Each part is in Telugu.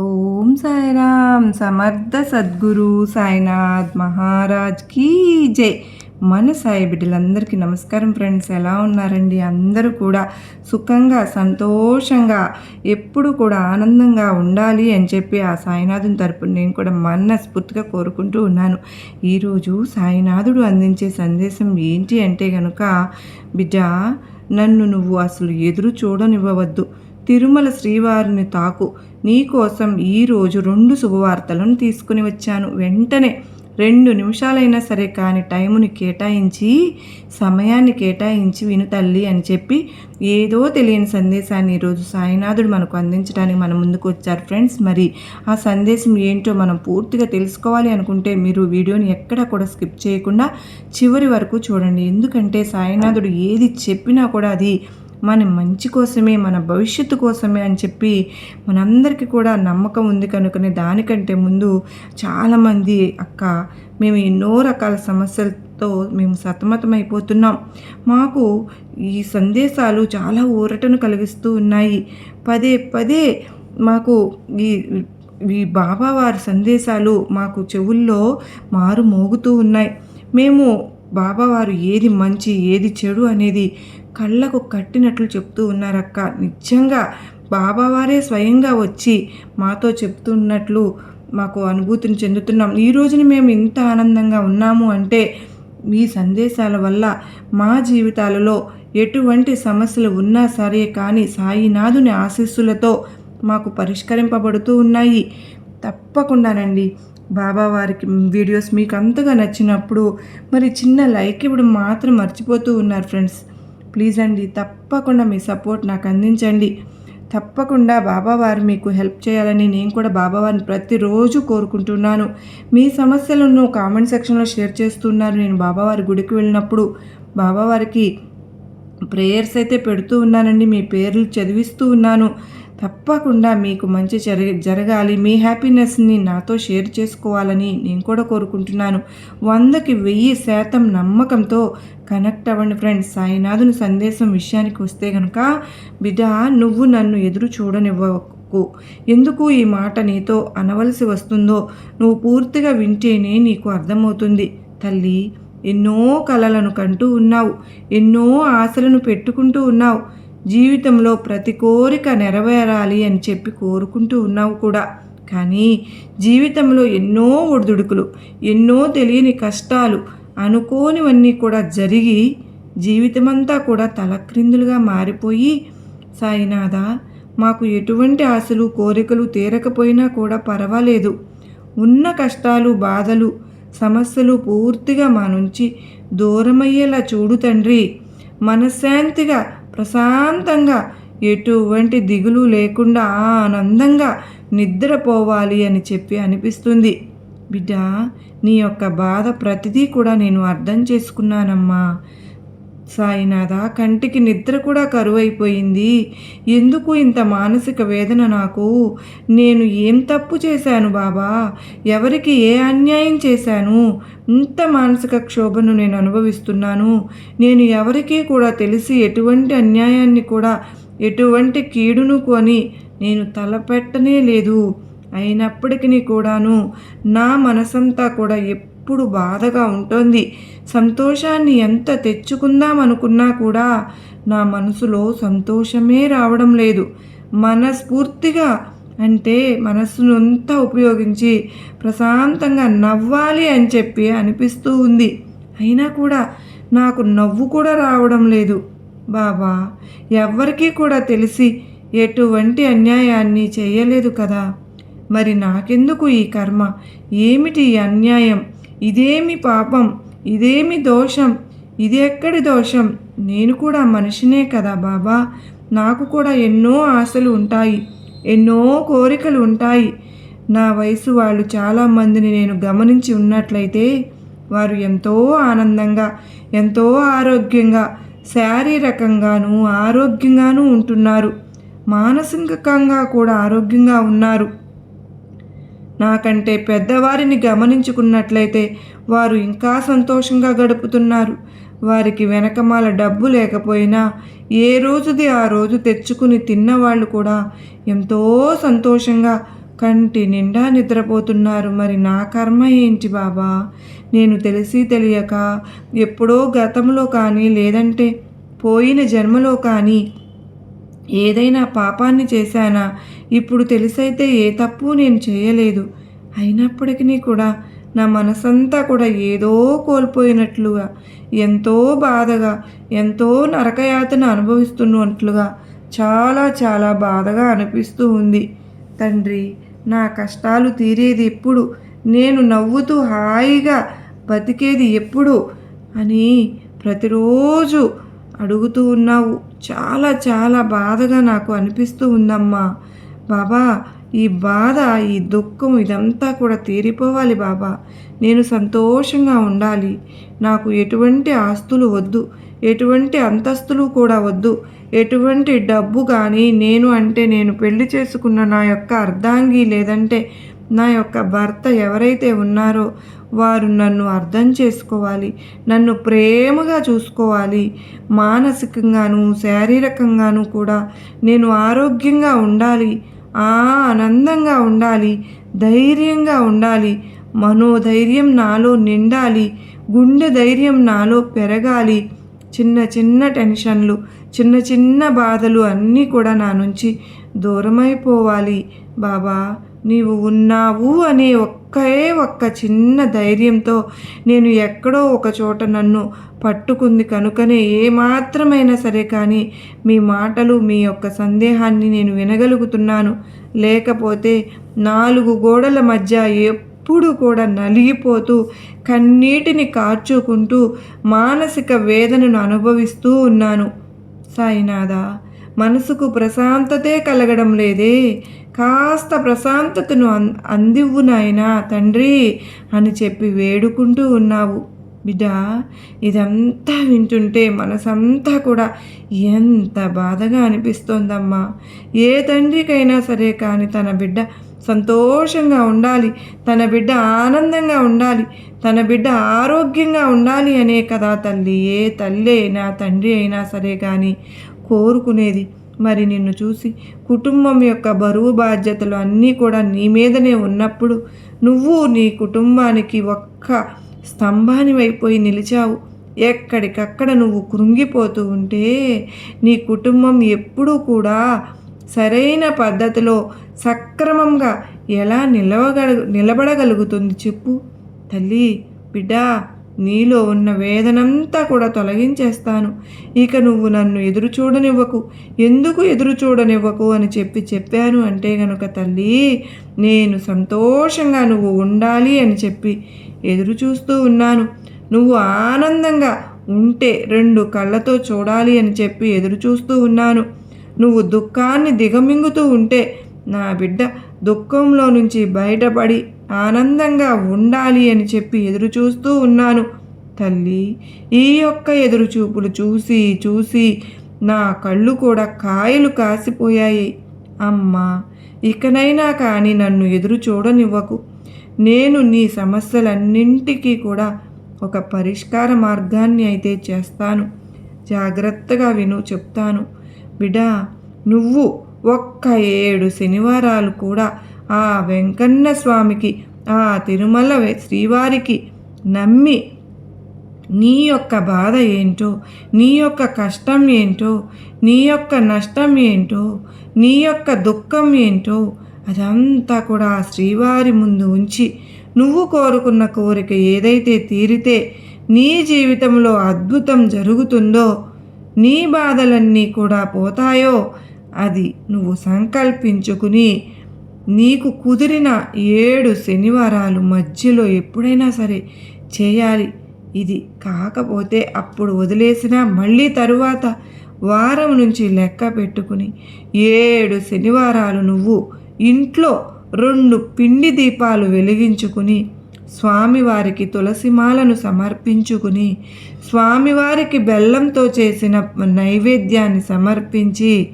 ఓం సాయిరామ్ సమర్థ సద్గురు సాయినాథ్ మహారాజ్ కీ జై. మన సాయి బిడ్డలందరికీ నమస్కారం ఫ్రెండ్స్ ఎలా ఉన్నారండి? అందరూ కూడా సుఖంగా సంతోషంగా ఎప్పుడు కూడా ఆనందంగా ఉండాలి అని చెప్పి ఆ సాయినాథుని తరపున నేను కూడా మనస్ఫూర్తిగా కోరుకుంటూ ఉన్నాను. ఈరోజు సాయినాథుడు అందించే సందేశం ఏంటి అంటే కనుక బిడ్డ నన్ను నువ్వు అసలు ఎదురు చూడనివ్వవద్దు. తిరుమల శ్రీవారిని తాకు. నీకోసం ఈరోజు రెండు శుభవార్తలను తీసుకుని వచ్చాను. వెంటనే రెండు నిమిషాలైనా సరే కానీ టైముని కేటాయించి సమయాన్ని కేటాయించి విను తల్లి అని చెప్పి ఏదో తెలియని సందేశాన్ని ఈరోజు సాయినాథుడు మనకు అందించడానికి మన ముందుకు వచ్చారు ఫ్రెండ్స్. మరి ఆ సందేశం ఏంటో మనం పూర్తిగా తెలుసుకోవాలి అనుకుంటే మీరు వీడియోని ఎక్కడ కూడా స్కిప్ చేయకుండా చివరి వరకు చూడండి. ఎందుకంటే సాయినాథుడు ఏది చెప్పినా కూడా అది మన మంచి కోసమే మన భవిష్యత్తు కోసమే అని చెప్పి మనందరికీ కూడా నమ్మకం ఉంది కనుకనే దానికంటే ముందు చాలామంది అక్క మేము ఎన్నో రకాల సమస్యలతో మేము సతమతమైపోతున్నాం. మాకు ఈ సందేశాలు చాలా ఊరటను కలిగిస్తూ ఉన్నాయి. పదే పదే మాకు ఈ ఈ బాబావారి సందేశాలు మాకు చెవుల్లో మారు మోగుతూ ఉన్నాయి. మేము బాబావారు ఏది మంచి ఏది చెడు అనేది కళ్ళకు కట్టినట్లు చెప్తూ ఉన్నారక్క. నిజంగా బాబావారే స్వయంగా వచ్చి మాతో చెప్తున్నట్లు మాకు అనుభూతిని చెందుతున్నాం. ఈ రోజున మేము ఇంత ఆనందంగా ఉన్నాము అంటే మీ సందేశాల వల్ల మా జీవితాలలో ఎటువంటి సమస్యలు ఉన్నా సరే కానీ సాయినాథుని ఆశీస్సులతో మాకు పరిష్కరింపబడుతూ ఉన్నాయి. తప్పకుండానండి బాబా వారికి వీడియోస్ మీకు అంతగా నచ్చినప్పుడు మరి చిన్న లైక్ ఇవ్వడం మాత్రం మర్చిపోతూ ఉన్నారు ఫ్రెండ్స్. ప్లీజ్ అండి తప్పకుండా మీ సపోర్ట్ నాకు అందించండి. తప్పకుండా బాబావారు మీకు హెల్ప్ చేయాలని నేను కూడా బాబావారిని ప్రతిరోజు కోరుకుంటున్నాను. మీ సమస్యలను కామెంట్ సెక్షన్లో షేర్ చేస్తున్నారు. నేను బాబావారి గుడికి వెళ్ళినప్పుడు బాబావారికి ప్రేయర్స్ అయితే పెడుతూ ఉన్నానండి. మీ పేర్లు చదివిస్తూ ఉన్నాను. తప్పకుండా మీకు మంచి జరగ జరగాలి. మీ హ్యాపీనెస్ని నాతో షేర్ చేసుకోవాలని నేను కూడా కోరుకుంటున్నాను. వందకి వెయ్యి శాతం నమ్మకంతో కనెక్ట్ అవ్వండి ఫ్రెండ్స్. సాయినాథుని సందేశం విషయానికి వస్తే కనుక బిడ్డ నువ్వు నన్ను ఎదురు చూడనివ్వకు. ఎందుకు ఈ మాట నీతో అనవలసి వస్తుందో నువ్వు పూర్తిగా వింటేనే నీకు అర్థమవుతుంది. తల్లి ఎన్నో కలలను కంటూ ఉన్నావు. ఎన్నో ఆశలను పెట్టుకుంటూ ఉన్నావు. జీవితంలో ప్రతి కోరిక నెరవేరాలి అని చెప్పి కోరుకుంటూ ఉన్నావు కూడా. కానీ జీవితంలో ఎన్నో ఒడిదుడుకులు ఎన్నో తెలియని కష్టాలు అనుకోనివన్నీ కూడా జరిగి జీవితమంతా కూడా తలక్రిందులుగా మారిపోయి సాయినాథ మాకు ఎటువంటి ఆశలు కోరికలు తీరకపోయినా కూడా పర్వాలేదు. ఉన్న కష్టాలు బాధలు సమస్యలు పూర్తిగా మా నుంచి దూరమయ్యేలా చూడు తండ్రి. మనశ్శాంతిగా ప్రశాంతంగా. ఎటువంటి దిగులు లేకుండా ఆనందంగా నిద్రపోవాలి అని చెప్పి అనిపిస్తుంది. బిడ్డ నీ యొక్క బాధ ప్రతిదీ కూడా నేను అర్థం చేసుకున్నానమ్మా. సాయినాథ కంటికి నిద్ర కూడా కరువైపోయింది. ఎందుకు ఇంత మానసిక వేదన నాకు? నేను ఏం తప్పు చేశాను బాబా? ఎవరికి ఏ అన్యాయం చేశాను? ఇంత మానసిక క్షోభను నేను అనుభవిస్తున్నాను. నేను ఎవరికీ కూడా తెలిసి ఎటువంటి అన్యాయాన్ని కూడా ఎటువంటి కీడును కొని నేను తలపెట్టనే లేదు. అయినప్పటికీ కూడాను నా మనసంతా కూడా ఎప్పుడు బాధగా ఉంటుంది. సంతోషాన్ని ఎంత తెచ్చుకుందాం అనుకున్నా కూడా నా మనసులో సంతోషమే రావడం లేదు. మనస్ఫూర్తిగా అంటే మనస్సును అంతా ఉపయోగించి ప్రశాంతంగా నవ్వాలి అని చెప్పి అనిపిస్తూ ఉంది. అయినా కూడా నాకు నవ్వు కూడా రావడం లేదు. బాబా ఎవ్వరికీ కూడా తెలిసి ఎటువంటి అన్యాయాన్ని చేయలేదు కదా. మరి నాకెందుకు ఈ కర్మ? ఏమిటి ఈ అన్యాయం? ఇదేమి పాపం ఇదేమి దోషం ఇది ఎక్కడి దోషం? నేను కూడా మనిషినే కదా బాబా. నాకు కూడా ఎన్నో ఆశలు ఉంటాయి ఎన్నో కోరికలు ఉంటాయి. నా వయసు వాళ్ళు చాలామందిని నేను గమనించి ఉన్నట్లయితే వారు ఎంతో ఆనందంగా ఎంతో ఆరోగ్యంగా శారీరకంగాను ఆరోగ్యంగాను ఉంటున్నారు. మానసికంగా కూడా ఆరోగ్యంగా ఉన్నారు. నాకంటే పెద్దవారిని గమనించుకున్నట్లయితే వారు ఇంకా సంతోషంగా గడుపుతున్నారు. వారికి వెనకమాల డబ్బు లేకపోయినా ఏ రోజుది ఆ రోజు తెచ్చుకుని తిన్నవాళ్ళు కూడా ఎంతో సంతోషంగా కంటి నిండా నిద్రపోతున్నారు. మరి నా కర్మ ఏంటి బాబా? నేను తెలిసి తెలియక ఎప్పుడో గతంలో కానీ లేదంటే పోయిన జన్మలో కానీ ఏదైనా పాపాన్ని చేశానా? ఇప్పుడు తెలిసైతే ఏ తప్పు నేను చేయలేదు. అయినప్పటికీ కూడా నా మనసంతా కూడా ఏదో కోల్పోయినట్లుగా ఎంతో బాధగా ఎంతో నరకయాతన అనుభవిస్తున్నట్లుగా చాలా చాలా బాధగా అనిపిస్తూ ఉంది. తండ్రి నా కష్టాలు తీరేది ఎప్పుడు? నేను నవ్వుతూ హాయిగా బతికేది ఎప్పుడు? అని ప్రతిరోజు అడుగుతూ ఉన్నావు. చాలా చాలా బాధగా నాకు అనిపిస్తూ ఉందమ్మా. బాబా ఈ బాధ ఈ దుఃఖం ఇదంతా కూడా తీరిపోవాలి బాబా. నేను సంతోషంగా ఉండాలి. నాకు ఎటువంటి ఆస్తులు వద్దు. ఎటువంటి అంతస్తులు కూడా వద్దు. ఎటువంటి డబ్బు కానీ నేను అంటే నేను పెళ్ళి చేసుకున్న నా యొక్క అర్ధాంగి లేదంటే నా యొక్క భర్త ఎవరైతే ఉన్నారో వారు నన్ను అర్థం చేసుకోవాలి. నన్ను ప్రేమగా చూసుకోవాలి. మానసికంగాను శారీరకంగాను కూడా నేను ఆరోగ్యంగా ఉండాలి. ఆనందంగా ఉండాలి ధైర్యంగా ఉండాలి. మనోధైర్యం నాలో నిండాలి గుండె ధైర్యం నాలో పెరగాలి. చిన్న చిన్న టెన్షన్లు చిన్న చిన్న బాధలు అన్నీ కూడా నా నుంచి దూరమైపోవాలి. బాబా నీవు ఉన్నావు అనే ఒక్క ఒక్క చిన్న ధైర్యంతో నేను ఎక్కడో ఒక చోట నన్ను పట్టుకుంది కనుకనే ఏమాత్రమైనా సరే కానీ మీ మాటలు మీ యొక్క సందేహాన్ని నేను వినగలుగుతున్నాను. లేకపోతే నాలుగు గోడల మధ్య ఎప్పుడు కూడా నలిగిపోతూ కన్నీటిని కార్చుకుంటూ మానసిక వేదనను అనుభవిస్తూ ఉన్నాను. సాయినాథ మనసుకు ప్రశాంతతే కలగడం లేదే. కాస్త ప్రశాంతతను అం అందివ్వు నాయనా తండ్రి అని చెప్పి వేడుకుంటూ ఉన్నావు. బిడ్డ ఇదంతా వింటుంటే మనసంతా కూడా ఎంత బాధగా అనిపిస్తోందమ్మా. ఏ తండ్రికైనా సరే కానీ తన బిడ్డ సంతోషంగా ఉండాలి తన బిడ్డ ఆనందంగా ఉండాలి తన బిడ్డ ఆరోగ్యంగా ఉండాలి అనే కదా తల్లి. ఏ తల్లి అయినా తండ్రి అయినా సరే కానీ కోరుకునేది మరి నిన్ను చూసి కుటుంబం యొక్క బరువు బాధ్యతలు అన్నీ కూడా నీ మీదనే ఉన్నప్పుడు నువ్వు నీ కుటుంబానికి ఒక్క స్తంభానివైపోయి నిలిచావు. ఎక్కడికక్కడ నువ్వు కృంగిపోతూ ఉంటే నీ కుటుంబం ఎప్పుడూ కూడా సరైన పద్ధతిలో సక్రమంగా ఎలా నిలవగల నిలబడగలుగుతుంది చెప్పు. తల్లి బిడ్డా నీలో ఉన్న వేదనంతా కూడా తొలగించేస్తాను. ఇక నువ్వు నన్ను ఎదురు చూడనివ్వకు. ఎందుకు ఎదురు చూడనివ్వకు అని చెప్పి చెప్పాను అంటే గనుక తల్లి నేను సంతోషంగా నువ్వు ఉండాలి అని చెప్పి ఎదురు చూస్తూ ఉన్నాను. నువ్వు ఆనందంగా ఉంటే రెండు కళ్ళతో చూడాలి అని చెప్పి ఎదురు చూస్తూ ఉన్నాను. నువ్వు దుఃఖాన్ని దిగమింగుతూ ఉంటే నా బిడ్డ దుఃఖంలో నుంచి బయటపడి ఆనందంగా ఉండాలి అని చెప్పి ఎదురు చూస్తూ ఉన్నాను. తల్లి ఈ యొక్క ఎదురు చూపులు చూసి చూసి నా కళ్ళు కూడా కాయలు కాసిపోయాయి. అమ్మా ఇకనైనా కానీ నన్ను ఎదురు చూడనివ్వకు. నేను నీ సమస్యలన్నింటికీ కూడా ఒక పరిష్కార మార్గాన్ని అయితే చేస్తాను. జాగ్రత్తగా విను చెప్తాను. బిడా నువ్వు ఒక్క ఏడు శనివారాలు కూడా ఆ వెంకన్న స్వామికి ఆ తిరుమల శ్రీవారికి నమ్మి నీ యొక్క బాధ ఏంటో నీ యొక్క కష్టం ఏంటో నీ యొక్క నష్టం ఏంటో నీ యొక్క దుఃఖం ఏంటో అదంతా కూడా ఆ శ్రీవారి ముందు ఉంచి నువ్వు కోరుకున్న కోరిక ఏదైతే తీరితే నీ జీవితంలో అద్భుతం జరుగుతుందో నీ బాధలన్నీ కూడా పోతాయో అది నువ్వు సంకల్పించుకుని నీకు కుదిరిన ఏడు శనివారాలు మధ్యలో ఎప్పుడైనా సరే చేయాలి. ఇది కాకపోతే అప్పుడు వదిలేసినా మళ్ళీ తరువాత వారం నుంచి లెక్క పెట్టుకుని ఏడు శనివారాలు నువ్వు ఇంట్లో రెండు పిండి దీపాలు వెలిగించుకుని స్వామివారికి తులసిమాలను సమర్పించుకుని స్వామివారికి బెల్లంతో చేసిన నైవేద్యాన్ని సమర్పించి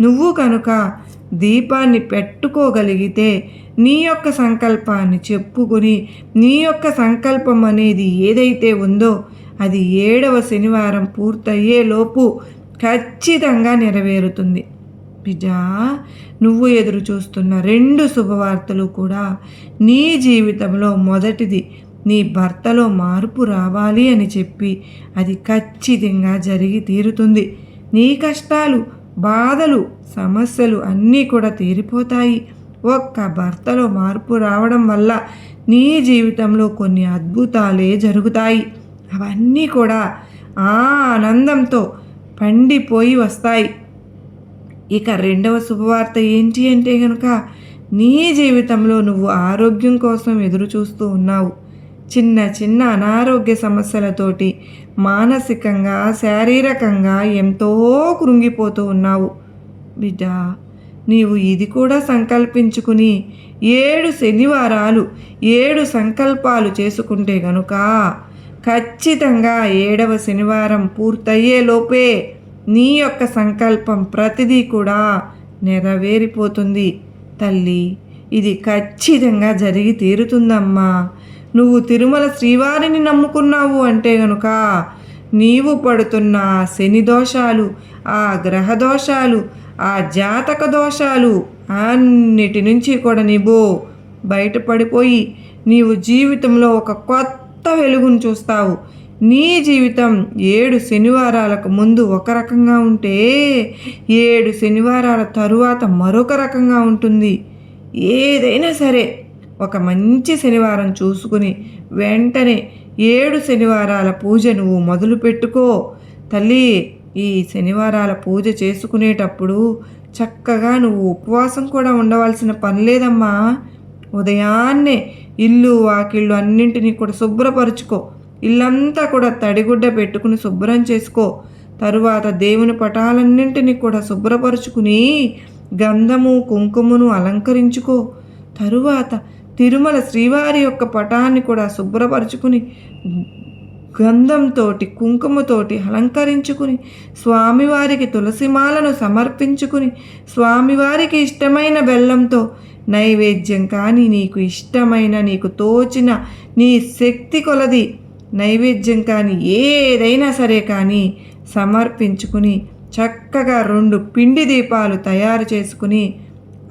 నువ్వు కనుక దీపాన్ని పెట్టుకోగలిగితే నీ యొక్క సంకల్పాన్ని చెప్పుకొని నీ యొక్క సంకల్పం అనేది ఏదైతే ఉందో అది ఏడవ శనివారం పూర్తయ్యేలోపు ఖచ్చితంగా నెరవేరుతుంది. బిడ్డా నువ్వు ఎదురు చూస్తున్న రెండు శుభవార్తలు కూడా నీ జీవితంలో మొదటిది నీ భర్తలో మార్పు రావాలి అని చెప్పి అది ఖచ్చితంగా జరిగి తీరుతుంది. నీ కష్టాలు బాధలు సమస్యలు అన్నీ కూడా తీరిపోతాయి. ఒక్క భర్తలో మార్పు రావడం వల్ల నీ జీవితంలో కొన్ని అద్భుతాలే జరుగుతాయి. అవన్నీ కూడా ఆ ఆనందంతో పండిపోయి వస్తాయి. ఇక రెండవ శుభవార్త ఏంటి అంటే కనుక నీ జీవితంలో నువ్వు ఆరోగ్యం కోసం ఎదురు చూస్తూ ఉన్నావు. చిన్న చిన్న అనారోగ్య సమస్యలతోటి మానసికంగా శారీరకంగా ఎంతో కృంగిపోతూ ఉన్నావు. బిడ్డ నీవు ఇది కూడా సంకల్పించుకుని ఏడు శనివారాలు ఏడు సంకల్పాలు చేసుకుంటే గనుక ఖచ్చితంగా ఏడవ శనివారం పూర్తయ్యేలోపే నీ యొక్క సంకల్పం ప్రతిదీ కూడా నెరవేరిపోతుంది. తల్లి ఇది ఖచ్చితంగా జరిగి తీరుతుందమ్మా. నువ్వు తిరుమల శ్రీవారిని నమ్ముకున్నావు అంటే గనుక నీవు పడుతున్న శని దోషాలు ఆ గ్రహ దోషాలు ఆ జాతక దోషాలు అన్నిటి నుంచి కూడా నీవు బయటపడిపోయి నీవు జీవితంలో ఒక కొత్త వెలుగును చూస్తావు. నీ జీవితం ఏడు శనివారాలకు ముందు ఒక రకంగా ఉంటే ఏడు శనివారాల తరువాత మరొక రకంగా ఉంటుంది. ఏదైనా సరే ఒక మంచి శనివారం చూసుకుని వెంటనే ఏడు శనివారాల పూజ నువ్వు మొదలు పెట్టుకో. తల్లి ఈ శనివారాల పూజ చేసుకునేటప్పుడు చక్కగా నువ్వు ఉపవాసం కూడా ఉండవలసిన పని లేదమ్మా. ఉదయాన్నే ఇల్లు వాకిళ్ళు అన్నింటినీ కూడా శుభ్రపరుచుకో. ఇల్లంతా కూడా తడిగుడ్డ పెట్టుకుని శుభ్రం చేసుకో. తరువాత దేవుని పటాలన్నింటినీ కూడా శుభ్రపరుచుకుని గంధము కుంకుమను అలంకరించుకో. తరువాత తిరుమల శ్రీవారి యొక్క పటాన్ని కూడా శుభ్రపరుచుకుని గంధంతోటి కుంకుమతోటి అలంకరించుకుని స్వామివారికి తులసిమాలను సమర్పించుకుని స్వామివారికి ఇష్టమైన బెల్లంతో నైవేద్యం కానీ నీకు ఇష్టమైన నీకు తోచిన నీ శక్తి కొలది నైవేద్యం కానీ ఏదైనా సరే కానీ సమర్పించుకుని చక్కగా రెండు పిండి దీపాలు తయారు చేసుకుని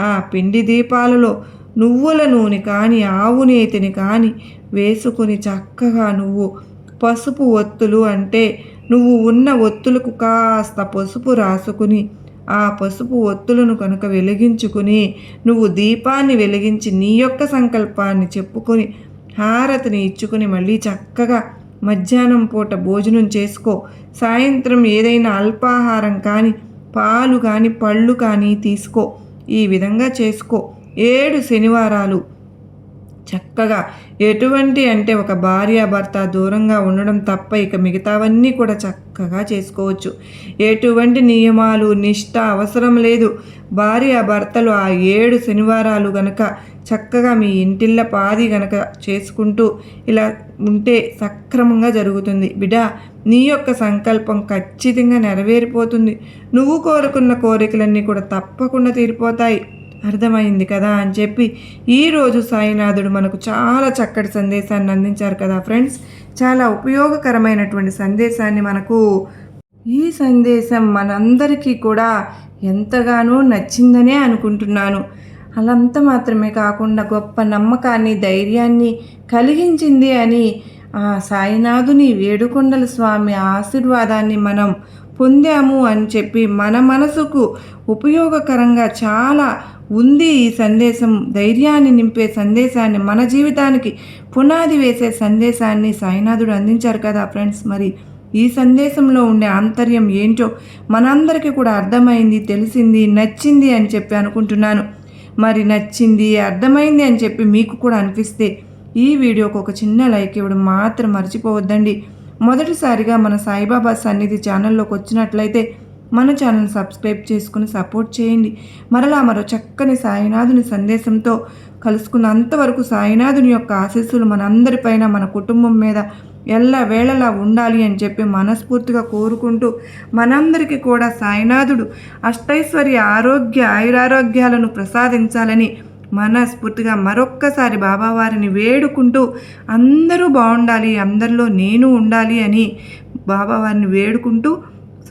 ఆ పిండి దీపాలలో నువ్వుల నూనె కానీ ఆవు నేతిని కానీ వేసుకుని చక్కగా నువ్వు పసుపు ఒత్తులు అంటే నువ్వు ఉన్న ఒత్తులకు కాస్త పసుపు రాసుకుని ఆ పసుపు ఒత్తులను కనుక వెలిగించుకుని నువ్వు దీపాన్ని వెలిగించి నీ యొక్క సంకల్పాన్ని చెప్పుకొని హారతిని ఇచ్చుకుని మళ్ళీ చక్కగా మధ్యాహ్నం పూట భోజనం చేసుకో. సాయంత్రం ఏదైనా అల్పాహారం కానీ పాలు కానీ పళ్ళు కానీ తీసుకో. ఈ విధంగా చేసుకో. ఏడు శనివారాలు. చక్కగా ఎటువంటి అంటే ఒక భార్యాభర్త దూరంగా ఉండడం తప్ప ఇక మిగతావన్నీ కూడా చక్కగా చేసుకోవచ్చు. ఎటువంటి నియమాలు నిష్ట అవసరం లేదు. భార్య భర్తలు ఆ ఏడు శనివారాలు గనక చక్కగా మీ ఇంటిళ్ళ పాది గనక చేసుకుంటూ ఇలా ఉంటే సక్రమంగా జరుగుతుంది. బిడా నీ యొక్క సంకల్పం ఖచ్చితంగా నెరవేరిపోతుంది. నువ్వు కోరుకున్న కోరికలన్నీ కూడా తప్పకుండా తీరిపోతాయి. అర్థమైంది కదా అని చెప్పి ఈరోజు సాయినాథుడు మనకు చాలా చక్కటి సందేశాన్ని అందించారు కదా ఫ్రెండ్స్. చాలా ఉపయోగకరమైనటువంటి సందేశాన్ని మనకు ఈ సందేశం మనందరికీ కూడా ఎంతగానో నచ్చిందనే అనుకుంటున్నాను. అలంత మాత్రమే కాకుండా గొప్ప నమ్మకాన్ని ధైర్యాన్ని కలిగించింది అని ఆ సాయినాథుని వేడుకొండల స్వామి ఆశీర్వాదాన్ని మనం పొందాము అని చెప్పి మన మనసుకు ఉపయోగకరంగా చాలా ఉంది ఈ సందేశం. ధైర్యాన్ని నింపే సందేశాన్ని మన జీవితానికి పునాది వేసే సందేశాన్ని సాయినాథుడు అందించారు కదా ఫ్రెండ్స్. మరి ఈ సందేశంలో ఉండే ఆంతర్యం ఏంటో మనందరికీ కూడా అర్థమైంది తెలిసింది నచ్చింది అని చెప్పి అనుకుంటున్నాను. మరి నచ్చింది అర్థమైంది అని చెప్పి మీకు కూడా అనిపిస్తే ఈ వీడియోకి ఒక చిన్న లైక్ ఇవ్వడం మాత్రం మర్చిపోవద్దండి. మొదటిసారిగా మన సాయిబాబా సన్నిధి ఛానల్లోకి వచ్చినట్లయితే మన ఛానల్ సబ్స్క్రైబ్ చేసుకుని సపోర్ట్ చేయండి. మరలా మరో చక్కని సాయినాథుని సందేశంతో కలుసుకున్నంతవరకు సాయినాథుని యొక్క ఆశీస్సులు మనందరిపైన మన కుటుంబం మీద ఎల్ల వేళలా ఉండాలి అని చెప్పి మనస్ఫూర్తిగా కోరుకుంటూ మనందరికీ కూడా సాయినాథుడు అష్టైశ్వర్య ఆరోగ్య ఆయురారోగ్యాలను ప్రసాదించాలని మనస్ఫూర్తిగా మరొక్కసారి బాబావారిని వేడుకుంటూ అందరూ బాగుండాలి అందరిలో నేను ఉండాలి అని బాబావారిని వేడుకుంటూ